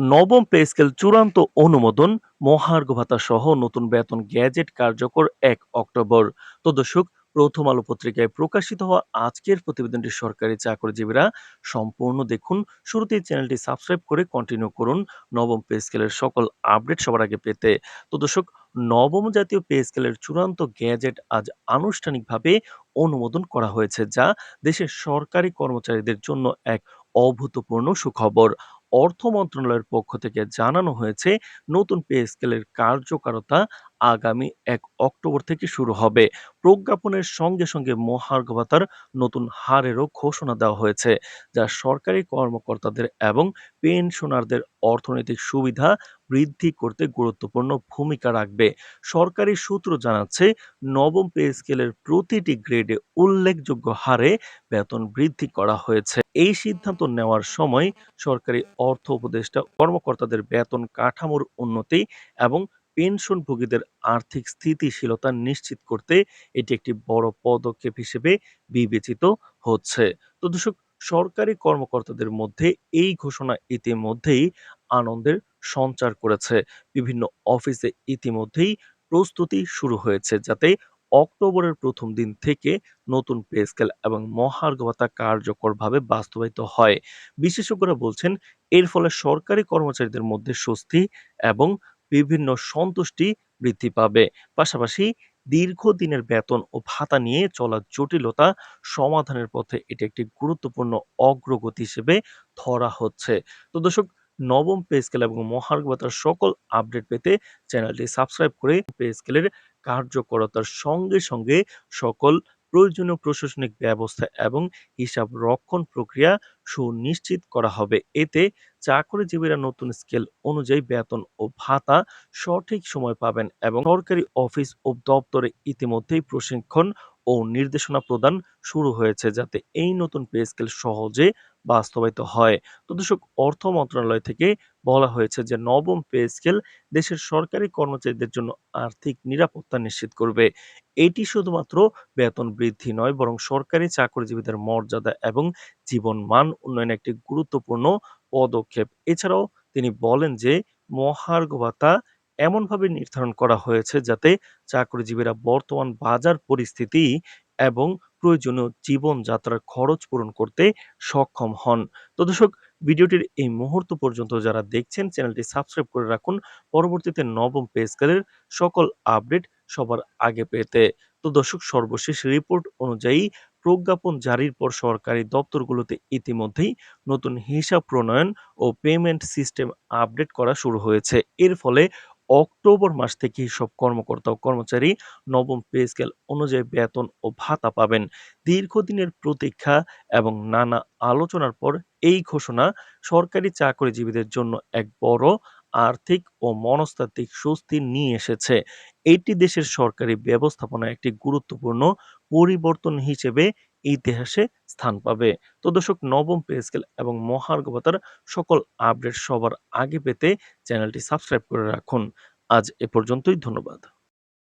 নবম pay scale চূড়ান্ত অনুমোদন মহার্ঘ ভাতা সহ নতুন বেতন গ্যাজেট কার্যকর এক অক্টোবর। তো দর্শক, প্রথম আলো পত্রিকায় প্রকাশিত হওয়া আজকের প্রতিবেদনটি সরকারি চাকরিজীবীরা সম্পূর্ণ দেখুন। শুরুতেই চ্যানেলটি সাবস্ক্রাইব করে কন্টিনিউ করুন নবম পে স্কেলের সকল আপডেট সবার আগে পেতে। তো দর্শক, নবম জাতীয় পে স্কেলের চূড়ান্ত গ্যাজেট আজ আনুষ্ঠানিকভাবে অনুমোদন করা হয়েছে, যা দেশের সরকারি কর্মচারীদের জন্য এক অভূতপূর্ণ সুখবর। অর্থ মন্ত্রণালয়ের পক্ষ থেকে জানানো হয়েছে, নতুন পে স্কেলের কার্যকারিতা আগামী এক অক্টোবর থেকে শুরু হবে। প্রজ্ঞাপনের সঙ্গে সঙ্গে মহার্ঘ ভাতার নতুন হারেরও ঘোষণা দেওয়া হয়েছে, যা সরকারি কর্মকর্তাদের এবং পেনশনারদের অর্থনৈতিক সুবিধা বৃদ্ধি করতে গুরুত্বপূর্ণ ভূমিকা রাখবে। সরকারি সূত্র জানাচ্ছে, নবম পে স্কেলের প্রতিটি গ্রেডে উল্লেখযোগ্য হারে বেতন বৃদ্ধি করা হয়েছে। এই সিদ্ধান্ত নেওয়ার সময় সরকারি অর্থ উপদেষ্টা, কর্মকর্তাদের বেতন কাঠামোর উন্নতি এবং পেনশনভোগীদের আর্থিক স্থিতিশীলতা নিশ্চিত করতে এটি একটি বড় পদক্ষেপ হিসেবে বিবেচিত হচ্ছে। তো দর্শক সরকারি কর্মকর্তাদের মধ্যে এই ঘোষণা ইতিমধ্যেই আনন্দের সঞ্চার করেছে। বিভিন্ন অফিসে ইতিমধ্যেই প্রস্তুতি শুরু হয়েছে যাতে অক্টোবরের প্রথম দিন থেকে নতুন পে স্কেল এবং মহার্ঘ কার্যকরভাবে বাস্তবায়িত হয়। বিশেষজ্ঞরা বলছেন, এর ফলে সরকারি কর্মচারীদের মধ্যে স্বস্তি এবং বিভিন্ন সন্তুষ্টি বৃদ্ধি পাবে। পাশাপাশি দীর্ঘদিনের বেতন ও ভাতা নিয়ে চলা জটিলতা সমাধানের পথে এটি একটি গুরুত্বপূর্ণ অগ্রগতি হিসেবে ধরা হচ্ছে। তো দর্শক, নবম পে স্কেল এবং মহার্ঘ ভাতার সকল আপডেট পেতে চ্যানেলটি সাবস্ক্রাইব করে পে স্কেলের কার্যকরতার সঙ্গে সঙ্গে সকল প্রয়োজনীয় প্রশাসনিক ব্যবস্থা এবং হিসাব রক্ষণ প্রক্রিয়া সুনিশ্চিত করা হবে। এতে চাকরিজীবীরা নতুন স্কেল অনুযায়ী বেতন ও ভাতা সঠিক সময় পাবেন এবং সরকারি অফিস ও দপ্তরে ইতিমধ্যেই প্রশিক্ষণ ও নির্দেশনা প্রদান শুরু হয়েছে যাতে এই নতুন পে স্কেল সহজে বাস্তবায়িত হয়। তো দর্শক, অর্থ মন্ত্রণালয় থেকে বলা হয়েছে যে, নবম পে স্কেল দেশের সরকারি কর্মচারীদের জন্য আর্থিক নিরাপত্তা নিশ্চিত করবে। এটি শুধুমাত্র বেতন বৃদ্ধি নয়, বরং সরকারি চাকরিজীবীদের মর্যাদা এবং জীবন মান উন্নয়নে একটি গুরুত্বপূর্ণ পদক্ষেপ। এছাড়াও তিনি বলেন যে মহার্ঘ ভাতা এমনভাবে নির্ধারণ করা হয়েছে যাতে চাকরিজীবীরা বর্তমান বাজার পরিস্থিতি এবং প্রয়োজনীয় জীবনযাত্রার খরচ পূরণ করতে সক্ষম হন। তো দর্শক, ভিডিওটির এই মুহূর্ত পর্যন্ত যারা দেখছেন, চ্যানেলটি সাবস্ক্রাইব করে রাখুন। পরবর্তীতে নবম পে স্কেলের সকল আপডেট সবার আগে পেতে। তো দর্শক, সর্বশেষ রিপোর্ট অনুযায়ী প্রজ্ঞাপন জারির পর সরকারি দপ্তরগুলোতে ইতিমধ্যেই নতুন হিসাব প্রণয়ন ও পেমেন্ট সিস্টেম আপডেট করা শুরু হয়েছে। এর ফলে অক্টোবর মাস থেকে সব কর্মকর্তা ও কর্মচারী নবম পে স্কেল অনুযায়ী বেতন ও ভাতা পাবেন। দীর্ঘদিনের প্রতীক্ষা এবং নানা আলোচনার পর এই ঘোষণা সরকারি চাকরিজীবীদের জন্য এক বড় আর্থিক ও মনস্তাত্ত্বিক স্বস্তি নিয়ে এসেছে। এটি দেশের সরকারি ব্যবস্থাপনায় একটি গুরুত্বপূর্ণ পরিবর্তন হিসেবে ইতিহাসে স্থান পাবে। তো দর্শক, নবম পে স্কেল এবং মহার্ঘ ভাতার সকল আপডেট সবার আগে পেতে চ্যানেলটি সাবস্ক্রাইব করে রাখুন। আজ এ পর্যন্তই, ধন্যবাদ।